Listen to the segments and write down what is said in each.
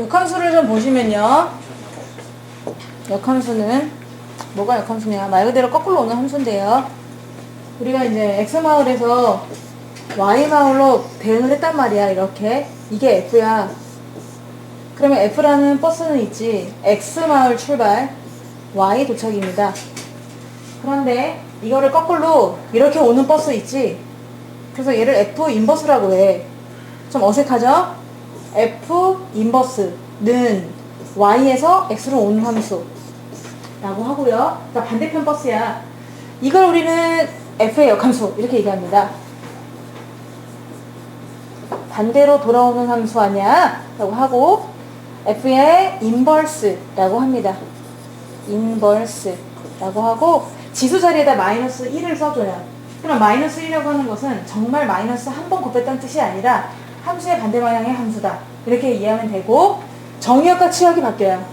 역함수를 좀 보시면요. 역함수는 뭐가 역함수냐? 말 그대로 거꾸로 오는 함수인데요. 우리가 이제 x 마을에서 y 마을로 대응을 했단 말이야. 이렇게 이게 f야. 그러면 f라는 버스는 있지. x 마을 출발, y 도착입니다. 그런데 이거를 거꾸로 이렇게 오는 버스 있지. 그래서 얘를 f 인버스라고 해. 좀 어색하죠? F 인버스는 y에서 x로 오는 함수. 라고 하고요. 그러니까 반대편 버스야. 이걸 우리는 f의 역함수 이렇게 얘기합니다. 반대로 돌아오는 함수 아니야? 라고 하고 f의 인버스라고 합니다. 인버스라고 하고 지수 자리에다 마이너스 1을 써줘요. 그럼 마이너스 1이라고 하는 것은 정말 마이너스 한 번 곱했다는 뜻이 아니라 함수의 반대 방향의 함수다. 이렇게 이해하면 되고 정의역과 치역이 바뀌어요.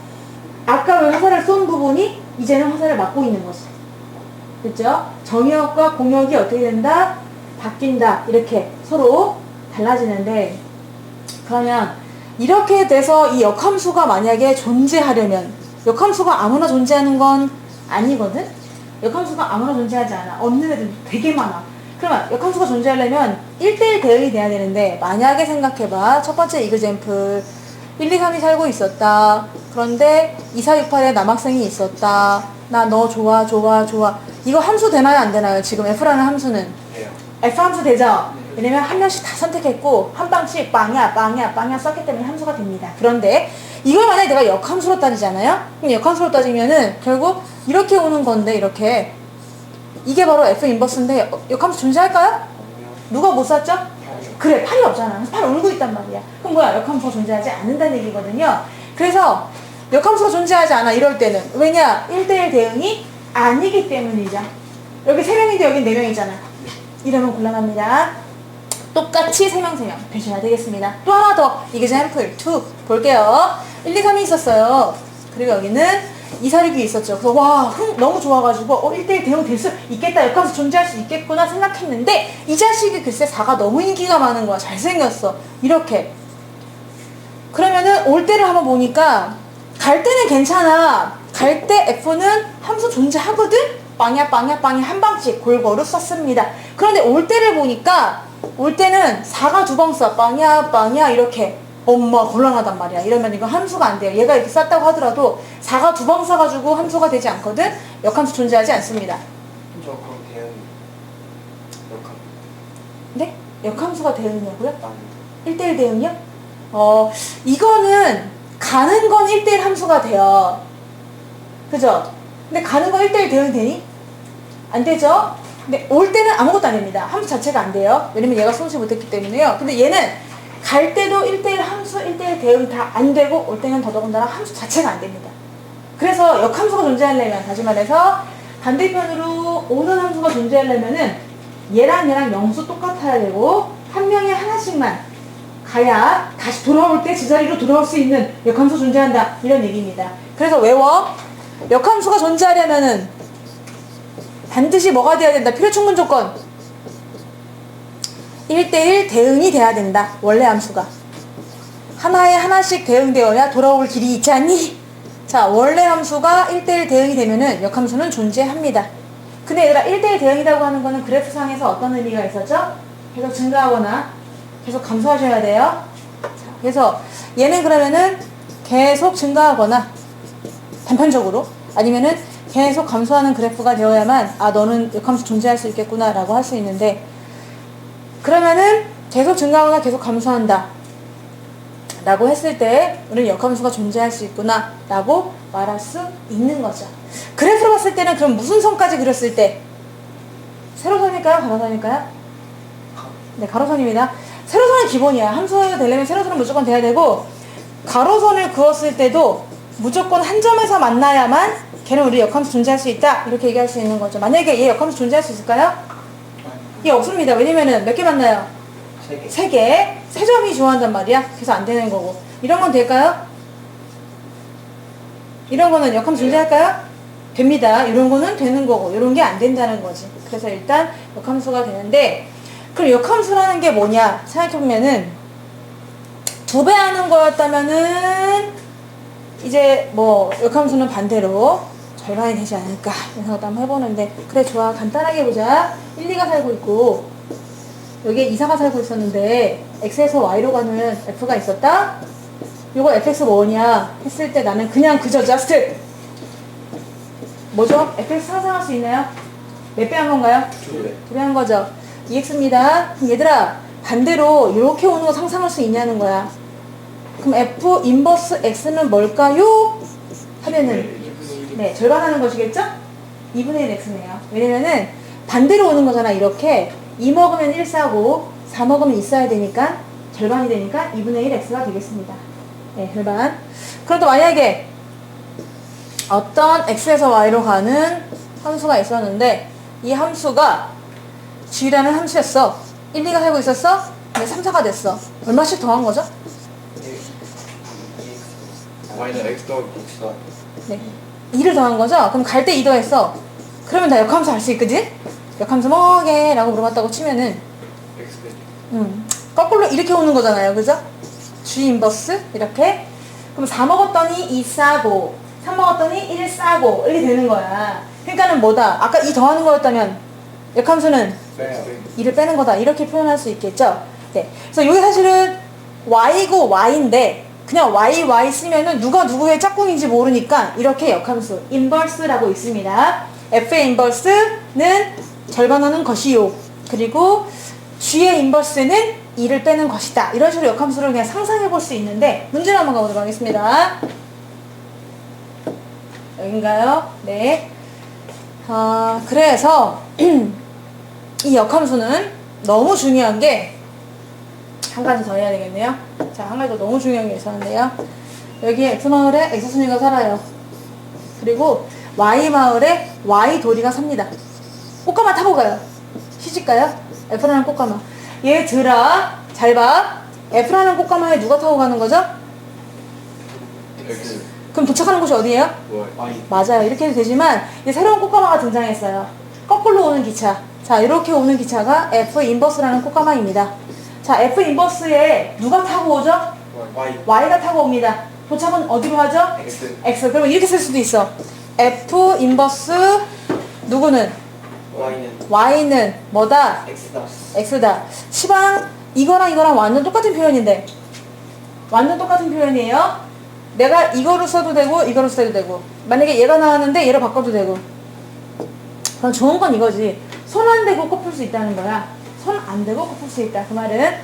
아까 왜 화살을 쏜 부분이 이제는 화살을 맞고 있는 거지. 그죠? 정의역과 공역이 어떻게 된다? 바뀐다. 이렇게 서로 달라지는데 그러면 이렇게 돼서 이 역함수가 만약에 존재하려면 역함수가 아무나 존재하는 건 아니거든? 역함수가 아무나 존재하지 않아. 없는 애들 되게 많아. 그러면 역함수가 존재하려면 1대1 대응이 돼야 되는데 만약에 생각해봐. 첫 번째 이그젠플 1, 2, 3이 살고 있었다. 그런데 2, 4, 6, 8에 남학생이 있었다. 나 너 좋아 좋아 좋아. 이거 함수 되나요 안 되나요? 지금 F라는 함수는 돼요. F 함수 되죠? 왜냐면 한 명씩 다 선택했고 한 방씩 빵야 빵야 빵야 썼기 때문에 함수가 됩니다. 그런데 이걸 만약에 내가 역함수로 따지잖아요? 그럼 역함수로 따지면은 결국 이렇게 오는 건데 이렇게 이게 바로 F 인버스인데 어, 역함수 존재할까요? 누가 못? 아니요. 그래 팔이 없잖아. 팔 울고 있단 말이야. 그럼 뭐야 역함수가 존재하지 않는다는 얘기거든요. 그래서 역함수가 존재하지 않아 이럴 때는 왜냐 1대1 대응이 아니기 때문이죠. 여기 3명인데 여기 4명이잖아. 이러면 곤란합니다. 똑같이 3명 3명 되셔야 되겠습니다. 또 하나 더 example 2 볼게요. 1, 2, 3이 있었어요. 그리고 여기는 2, 4, 6이 있었죠. 그래서 와 흥, 너무 좋아가지고 어 1대1 대응 될 수 있겠다. 역함수 존재할 수 있겠구나 생각했는데 이 자식이 글쎄 4가 너무 인기가 많은 거야. 잘생겼어. 이렇게 그러면은 올 때를 한번 보니까 갈 때는 괜찮아. 갈 때 F는 함수 존재하거든? 빵야 빵야 빵야 한 방씩 골고루 썼습니다. 그런데 올 때를 보니까 올 때는 4가 두 방 써. 빵야 빵야 이렇게 엄마 곤란하단 말이야. 이러면 이거 함수가 안 돼요. 얘가 이렇게 쌌다고 하더라도 4가 두방 써가지고 함수가 되지 않거든? 역함수 존재하지 않습니다. 저 그럼 대응이 역할 근데 역함수가 대응이냐고요? 아닙니다. 1대1 대응이요? 어, 이거는 가는 건 1대1 함수가 돼요. 그죠? 근데 가는 건 1대1 대응 되니? 안 되죠? 근데 올 때는 아무것도 안 됩니다. 함수 자체가 안 돼요. 왜냐면 얘가 쏘지 못했기 때문에요. 근데 얘는 갈 때도 1대1 함수, 1대1 대응 다 안 되고 올 때는 더더군다나 함수 자체가 안 됩니다. 그래서 역함수가 존재하려면 다시 말해서 반대편으로 오는 함수가 존재하려면은 얘랑 얘랑 영수 똑같아야 되고 한 명에 하나씩만 가야 다시 돌아올 때 제자리로 돌아올 수 있는 역함수 존재한다 이런 얘기입니다. 그래서 외워 역함수가 존재하려면은 반드시 뭐가 돼야 된다 필요 충분 조건 1대1 대응이 돼야 된다 원래 함수가 하나에 하나씩 대응되어야 돌아올 길이 있지 않니? 자 원래 함수가 1대1 대응이 되면은 역함수는 존재합니다. 근데 얘들아 1대1 대응이라고 하는 거는 그래프상에서 어떤 의미가 있었죠? 계속 증가하거나 계속 감소하셔야 돼요. 자, 그래서 얘는 그러면은 계속 증가하거나 단편적으로 아니면은 계속 감소하는 그래프가 되어야만 아 너는 역함수 존재할 수 있겠구나 라고 할 수 있는데 그러면은 계속 증가하거나 계속 감소한다. 라고 했을 때 우리는 역함수가 존재할 수 있구나 라고 말할 수 있는 거죠. 그래프로 봤을 때는 그럼 무슨 선까지 그렸을 때? 세로선일까요? 가로선일까요? 네 가로선입니다. 세로선은 기본이야. 함수가 되려면 세로선은 무조건 돼야 되고 가로선을 그었을 때도 무조건 한 점에서 만나야만 걔는 우리 역함수 존재할 수 있다. 이렇게 얘기할 수 있는 거죠. 만약에 얘 역함수 존재할 수 있을까요? 얘 없습니다 왜냐면은 몇 개 만나요? 세 개. 세 개, 세 점이 좋아한단 말이야. 그래서 안 되는 거고. 이런 건 될까요? 이런 거는 역함 존재할까요? 됩니다. 이런 거는 되는 거고, 이런 게 안 된다는 거지. 그래서 일단 역함수가 되는데, 그럼 역함수라는 게 뭐냐 생각해보면은 두 배 하는 거였다면은 이제 뭐 역함수는 반대로 절반이 되지 않을까 이런 생각도 한번 해보는데 그래 좋아 간단하게 보자 1, 2가 살고 있고 여기에 2, 4가 살고 있었는데 x에서 y로 가는 f가 있었다 요거 fx 뭐냐 했을 때 나는 그냥 그저 just 뭐죠? fx 상상할 수 있나요? 몇 배 한 건가요? 두 배. 두배한 거죠. EX입니다. 그럼 얘들아, 반대로 이렇게 오는 거 상상할 수 있냐는 거야. 그럼 F 인버스 X는 뭘까요? 하면은, 네, 절반하는 것이겠죠? 2분의 1 X네요. 왜냐면은, 반대로 오는 거잖아, 이렇게. 2 먹으면 1 싸고, 4 먹으면 2 써야 되니까, 절반이 되니까 2분의 1 X가 되겠습니다. 네, 절반. 그럼 또 만약에, 어떤 X에서 Y로 가는 함수가 있었는데, 이 함수가 G라는 함수였어. 1, 2가 살고 있었어? 근데 3, 4가 됐어. 얼마씩 더한 거죠? 마이너스 x 더하기 x다. 네. 2를 더한 거죠? 그럼 갈 때 2 더했어. 그러면 다 역함수 알 수 있겠지? 역함수 뭐게? 라고 물어봤다고 치면은. 음, 거꾸로 이렇게 오는 거잖아요. 그죠? G 인버스? 이렇게. 그럼 4 먹었더니 2 싸고, 3 먹었더니 1 싸고, 이렇게 되는 거야. 그러니까는 뭐다? 아까 2 더하는 거였다면, 역함수는 빼요. 2를 빼는 거다. 이렇게 표현할 수 있겠죠? 네. 그래서 이게 사실은 y고 y인데 그냥 y, y 쓰면은 누가 누구의 짝꿍인지 모르니까 이렇게 역함수 인버스라고 있습니다. f의 인버스는 절반하는 것이요. 그리고 g의 인버스는 2를 빼는 것이다. 이런 식으로 역함수를 그냥 상상해 볼 수 있는데 문제를 한번 가보도록 하겠습니다. 여긴가요? 네. 아, 그래서 이 역함수는 너무 중요한 게 한 가지 더 해야 되겠네요. 자, 한 가지 더 너무 중요한 게 있었는데요. 여기에 X마을에 X순이가 살아요. 그리고 Y마을에 Y돌이가 삽니다. 꽃가마 타고 가요. 시집가요? F라는 꽃가마. 얘들아, 잘 봐. F라는 꽃가마에 누가 타고 가는 거죠? x 그럼 도착하는 곳이 어디예요? y. 맞아요. 이렇게 해도 되지만 이제 새로운 꽃가마가 등장했어요. 거꾸로 오는 기차. 자, 이렇게 오는 기차가 F 인버스라는 꽃가마입니다. 자, F 인버스에 누가 타고 오죠? y. Y가 타고 옵니다. 도착은 어디로 하죠? x. X. 그러면 이렇게 쓸 수도 있어. F 인버스 누구는? y는 Y는 뭐다? x다. X다. 시방 이거랑 이거랑 완전 똑같은 표현인데 완전 똑같은 표현이에요. 내가 이거로 써도 되고 이거로 써도 되고 만약에 얘가 나왔는데 얘를 바꿔도 되고 그럼 좋은 건 이거지. 손 안 대고 꼽을 수 있다는 거야. 손 안 대고 꼽을 수 있다. 그 말은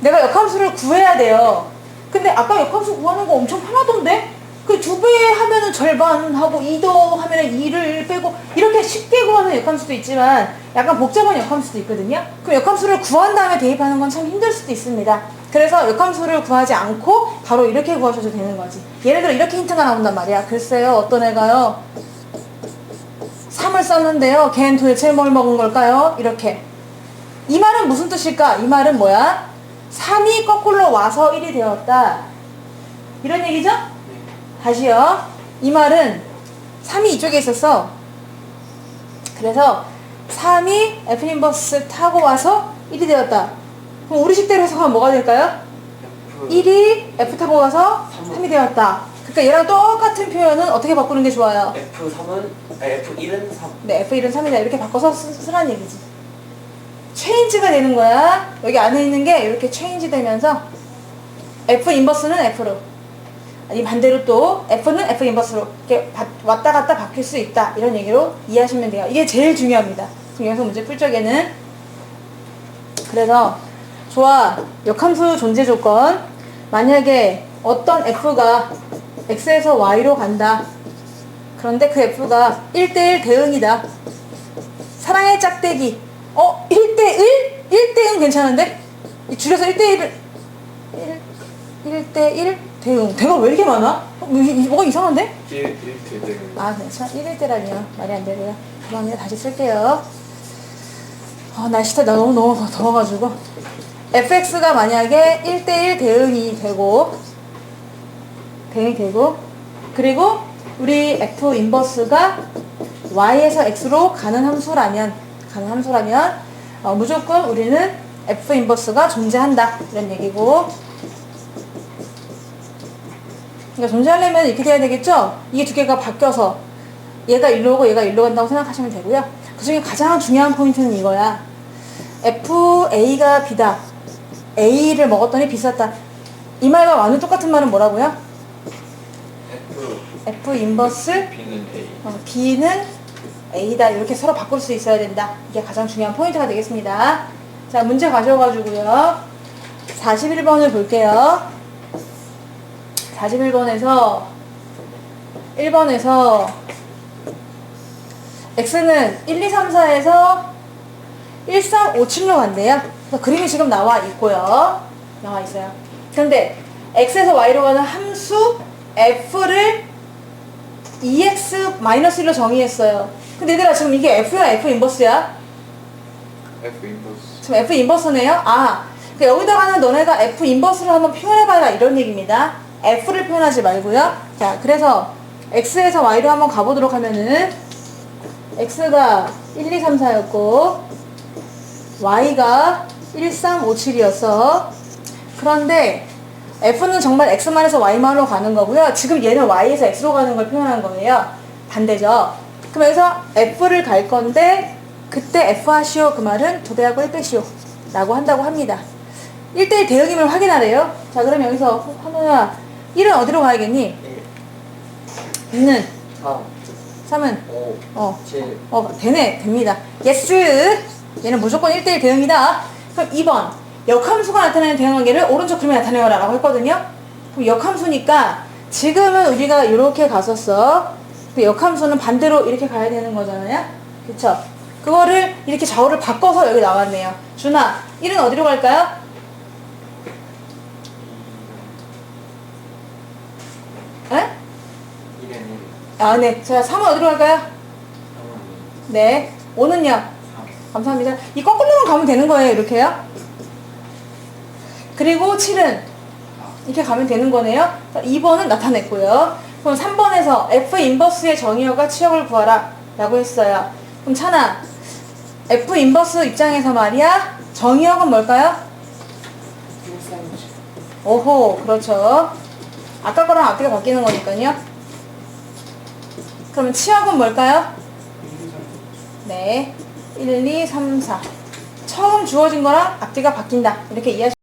내가 역함수를 구해야 돼요. 근데 아까 역함수 구하는 거 엄청 편하던데? 그 두 배 하면은 절반 하고 2도 하면은 2를 빼고 이렇게 쉽게 구하는 역함수도 있지만 약간 복잡한 역함수도 있거든요. 그 역함수를 구한 다음에 대입하는 건 참 힘들 수도 있습니다. 그래서 역함수를 구하지 않고 바로 이렇게 구하셔도 되는 거지. 예를 들어 이렇게 힌트가 나온단 말이야. 글쎄요, 어떤 애가요. 3을 썼는데요. 걘 도대체 뭘 먹은 걸까요? 이렇게. 이 말은 무슨 뜻일까? 이 말은 뭐야? 3이 거꾸로 와서 1이 되었다. 이런 얘기죠? 다시요. 이 말은 3이 이쪽에 있었어. 그래서 3이 F 인버스 타고 와서 1이 되었다. 그럼 우리 식대로 해석하면 뭐가 될까요? f 1이 F 타고 와서 3이 되었다. 그러니까 얘랑 똑같은 표현은 어떻게 바꾸는 게 좋아요? f 3은 아니 f 1은 3. 네, F1은 3이다. 이렇게 바꿔서 쓰, 쓰라는 얘기지. 체인지가 되는 거야. 여기 안에 있는 게 이렇게 체인지 되면서 F 인버스는 F로. 아니 반대로 또 F는 F 인버스로 이렇게 바- 왔다 갔다 바뀔 수 있다. 이런 얘기로 이해하시면 돼요. 이게 제일 중요합니다. 지금 여기서 문제 풀 적에는 그래서 좋아. 역함수 존재 조건. 만약에 어떤 F가 X에서 Y로 간다. 그런데 그 F가 1대1 대응이다. 사랑의 짝대기. 어? 1대1? 1대1 괜찮은데? 이 줄여서 1대1을 1, 1대1 대응. 대가 왜 이렇게 많아? 어, 뭐, 이- 뭐가 이상한데? 1 1 대대. 아, 괜찮아. 1일대라니요. 말이 안 되고요. 그만요. 다시 쓸게요. 아, 날씨가 너무 너무 더워가지고. fx가 만약에 1대1 대응이 되고, 대응이 되고, 그리고 우리 f 인버스가 y에서 x로 가는 함수라면, 가는 함수라면, 어, 무조건 우리는 f 인버스가 존재한다. 이런 얘기고, 그러니까 존재하려면 이렇게 돼야 되겠죠? 이게 두 개가 바뀌어서 얘가 일로 오고 얘가 일로 간다고 생각하시면 되고요. 그 중에 가장 중요한 포인트는 이거야. FA가 B다. A를 먹었더니 B 썼다. 이 말과 완전 똑같은 말은 뭐라고요? F F 인버스 B는 A 어, B는 A다. 이렇게 서로 바꿀 수 있어야 된다. 이게 가장 중요한 포인트가 되겠습니다. 자, 문제 가져가지고요. 41번을 볼게요. 41번에서 1번에서 X는 1, 2, 3, 4에서 1, 3, 5, 7로 간대요. 그래서 그림이 지금 나와 있고요. 나와 있어요. 그런데 X에서 Y로 가는 함수 F를 EX-1로 정의했어요. 근데 얘들아 지금 이게 F야 F 인버스야? F 인버스 지금 F 인버스네요? 아, 그 여기다가는 너네가 F 인버스를 한번 표현해봐라 이런 얘기입니다. F를 표현하지 말고요. 자, 그래서 X에서 Y로 한번 가보도록 하면은 X가 1, 2, 3, 4였고 Y가 1, 3, 5, 7이었어. 그런데 F는 정말 X만에서 Y만으로 가는 거고요. 지금 얘는 Y에서 X로 가는 걸 표현한 거예요. 반대죠. 그래서 F를 갈 건데 그때 F 하시오 그 말은 두 배하고 1 빼시오 라고 한다고 합니다. 1대1 대응임을 확인하래요. 자 그럼 여기서 한우야 1은 어디로 가야겠니? 1 2는 3 3은 5 어, 7 어 되네 됩니다. 예스 얘는 무조건 1대1 대응이다. 그럼 2번 역함수가 나타내는 대응관계를 오른쪽 그림에 나타내어라 라고 했거든요. 그럼 역함수니까 지금은 우리가 이렇게 갔었어. 그 역함수는 반대로 이렇게 가야 되는 거잖아요. 그쵸? 그거를 이렇게 좌우를 바꿔서 여기 나왔네요. 준아, 1은 어디로 갈까요? 에? 1은 1 아, 네. 자, 3은 어디로 갈까요? 3은 네. 5는요? 3 감사합니다. 이 거꾸로만 가면 되는 거예요, 이렇게요. 그리고 7은 이렇게 가면 되는 거네요. 자, 2번은 나타냈고요. 그럼 3번에서 F 인버스의 정의어가 치역을 구하라 라고 했어요. 그럼 찬아, F 인버스 입장에서 말이야, 정의어가 뭘까요? 1 3 오호, 그렇죠. 아까 거랑 앞뒤가 바뀌는 거니까요. 그러면 치역은 뭘까요? 1 2 3 네. 1, 2, 3, 4. 처음 주어진 거랑 앞뒤가 바뀐다. 이렇게 이해하시면